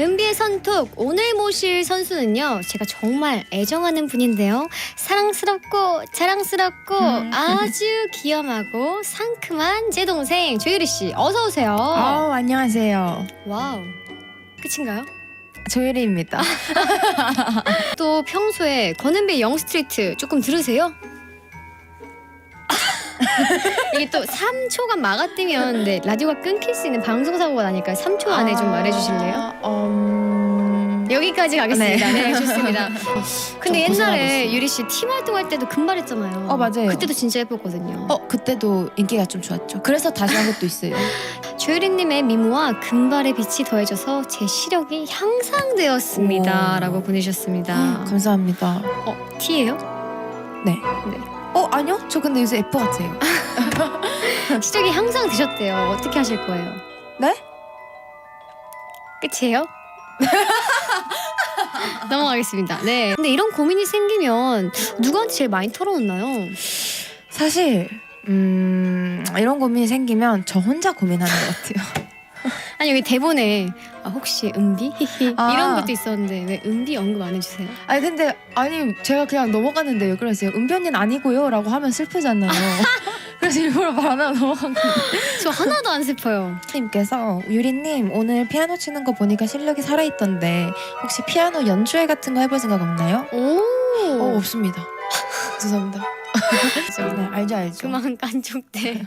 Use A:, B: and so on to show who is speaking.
A: 은비의 선톡 오늘 모실 선수는요 제가 정말 애정하는 분인데요 사랑스럽고 자랑스럽고
B: 음.
A: 아주 귀염하고 상큼한 제 동생 조유리 씨 어서 오세요.
B: 어, 안녕하세요.
A: 와우 끝인가요?
B: 조유리입니다.
A: 또 평소에 권은비 영스트리트 조금 들으세요? 이게 또 3초간 막아 뜨면 네, 라디오가 끊길 수 있는 방송 사고가 나니까 3초 안에 좀 말해주실래요?
B: 어, 음...
A: 여기까지 가겠습니다. 네, 좋습니다. 근데
B: 좀
A: 옛날에
B: 고생하고
A: 유리 씨 팀 활동할 때도 금발했잖아요.
B: 어, 맞아요.
A: 그때도 진짜 예뻤거든요.
B: 어, 그때도 인기가 좀 좋았죠. 그래서 다시 한 것도 있어요.
A: 조유리님의 미모와 금발의 빛이 더해져서 제 시력이 향상되었습니다라고
B: 오.
A: 보내셨습니다.
B: 감사합니다.
A: 어 T예요?
B: 네.
A: 네.
B: 어, 아니요. 저 근데 요새 F 같아요.
A: 시력이 향상되셨대요. 어떻게 하실 거예요?
B: 네?
A: 끝이에요? 넘어가겠습니다. 네. 근데 이런 고민이 생기면 누구한테 제일 많이 털어놓나요?
B: 사실 음, 이런 고민이 생기면 저 혼자 고민하는 것 같아요.
A: 아니 여기 대본에 아, 혹시 은비 히히
B: 아.
A: 이런 것도 있었는데 왜 은비 언급 안 해주세요?
B: 아니 근데 아니 제가 그냥 넘어갔는데 왜 그러세요? 은변이는 아니고요라고 하면 슬프잖아요. 그래서 일부러 말 안 하고 넘어간 거예요.
A: 저 하나도 안 슬퍼요.
B: 님께서 유리님 오늘 피아노 치는 거 보니까 실력이 살아있던데 혹시 피아노 연주회 같은 거 해볼 생각 없나요?
A: 오.
B: 어 없습니다. 죄송합니다. 네 알죠 알죠.
A: 그만 깐족대.